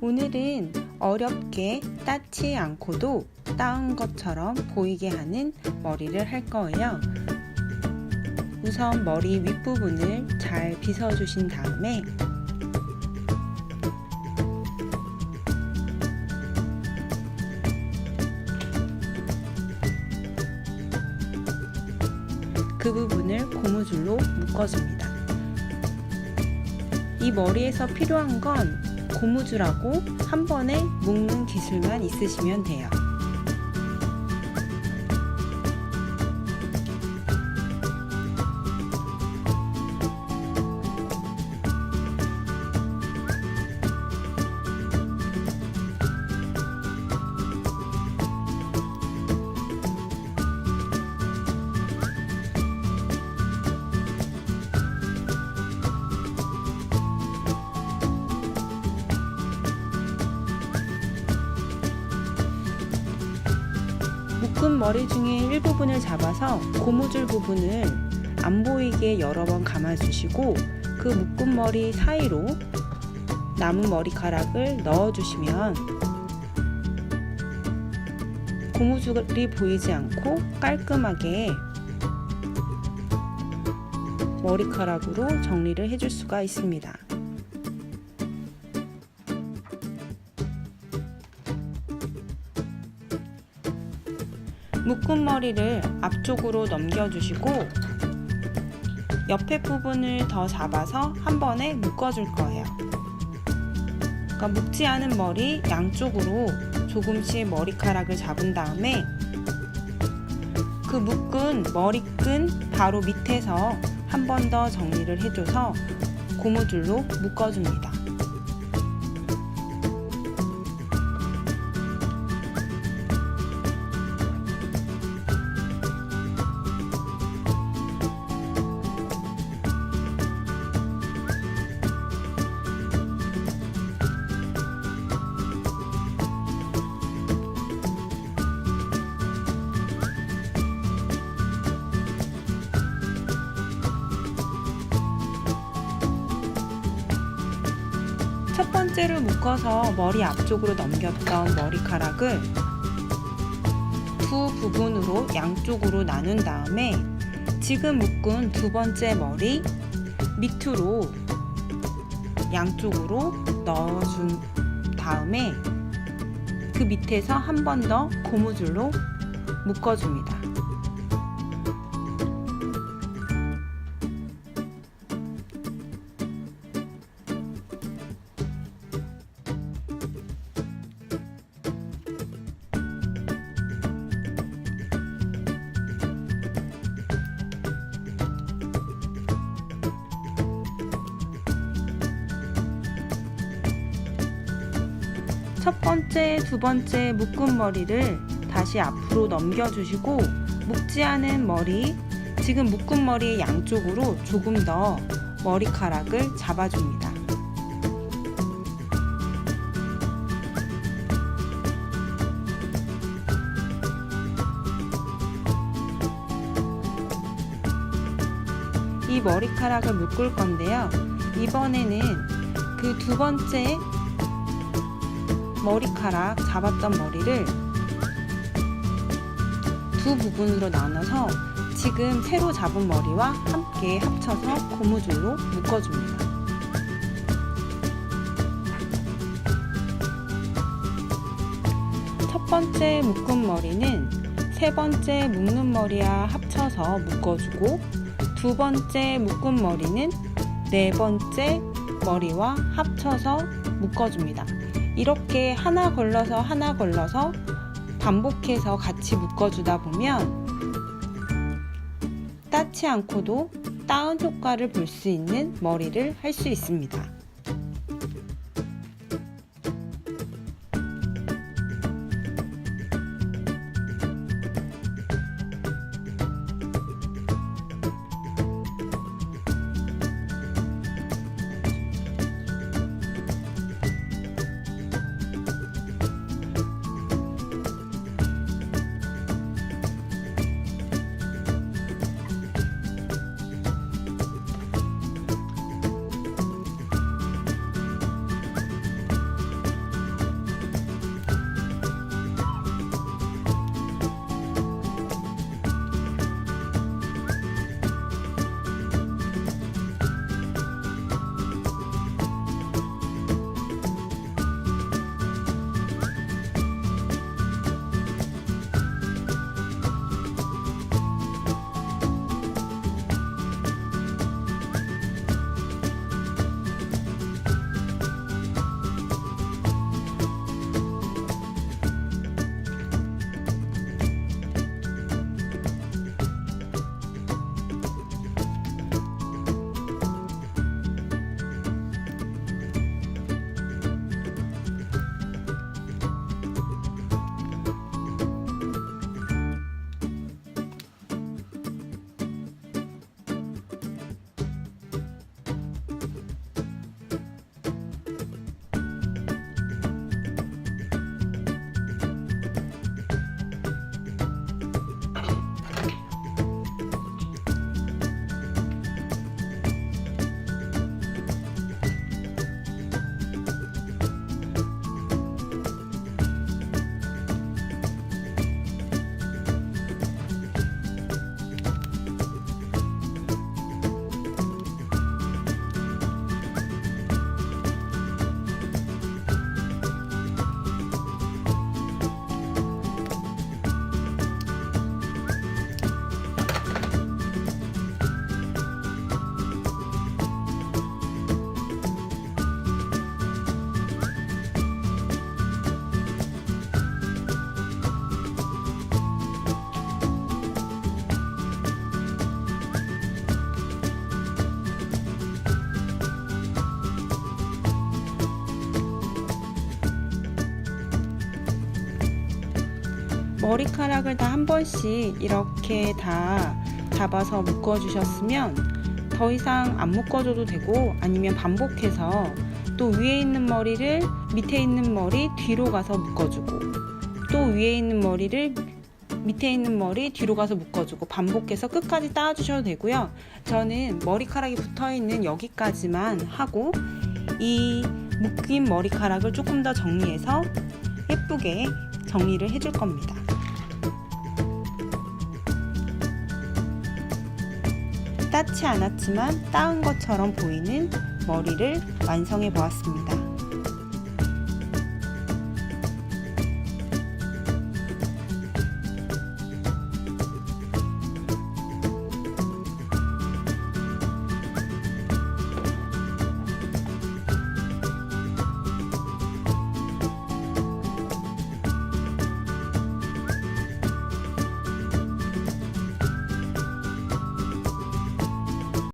오늘은 어렵게 따지 않고도 따은 것처럼 보이게 하는 머리를 할 거예요. 우선 머리 윗부분을 잘 빗어주신 다음에 그 부분을 고무줄로 묶어줍니다. 이 머리에서 필요한 건 고무줄하고 한 번에 묶는 기술만 있으시면 돼요. 묶은 머리 중에 일부분을 잡아서 고무줄 부분을 안 보이게 여러 번 감아주시고 그 묶은 머리 사이로 남은 머리카락을 넣어주시면 고무줄이 보이지 않고 깔끔하게 머리카락으로 정리를 해줄 수가 있습니다. 묶은 머리를 앞쪽으로 넘겨주시고 옆에 부분을 더 잡아서 한 번에 묶어줄 거예요. 그러니까 묶지 않은 머리 양쪽으로 조금씩 머리카락을 잡은 다음에 그 묶은 머리끈 바로 밑에서 한 번 더 정리를 해줘서 고무줄로 묶어줍니다. 첫 번째로 묶어서 머리 앞쪽으로 넘겼던 머리카락을 두 부분으로 양쪽으로 나눈 다음에 지금 묶은 두 번째 머리 밑으로 양쪽으로 넣어준 다음에 그 밑에서 한 번 더 고무줄로 묶어줍니다. 첫 번째, 두 번째 묶은 머리를 다시 앞으로 넘겨주시고 묶지 않은 머리, 지금 묶은 머리 양쪽으로 조금 더 머리카락을 잡아줍니다. 이 머리카락을 묶을 건데요. 이번에는 그 두 번째 머리카락 잡았던 머리를 두 부분으로 나눠서 지금 새로 잡은 머리와 함께 합쳐서 고무줄로 묶어줍니다. 첫 번째 묶은 머리는 세 번째 묶는 머리와 합쳐서 묶어주고 두 번째 묶은 머리는 네 번째 머리와 합쳐서 묶어줍니다. 이렇게 하나 걸러서 하나 걸러서 반복해서 같이 묶어주다 보면 따지 않고도 따은 효과를 볼 수 있는 머리를 할 수 있습니다. 머리카락을 다 한 번씩 이렇게 다 잡아서 묶어 주셨으면 더 이상 안 묶어줘도 되고 아니면 반복해서 또 위에 있는 머리를 밑에 있는 머리 뒤로 가서 묶어주고 또 위에 있는 머리를 밑에 있는 머리 뒤로 가서 묶어주고 반복해서 끝까지 따주셔도 되고요. 저는 머리카락이 붙어 있는 여기까지만 하고 이 묶인 머리카락을 조금 더 정리해서 예쁘게 정리를 해줄 겁니다. 따지 않았지만 따은 것처럼 보이는 머리를 완성해 보았습니다.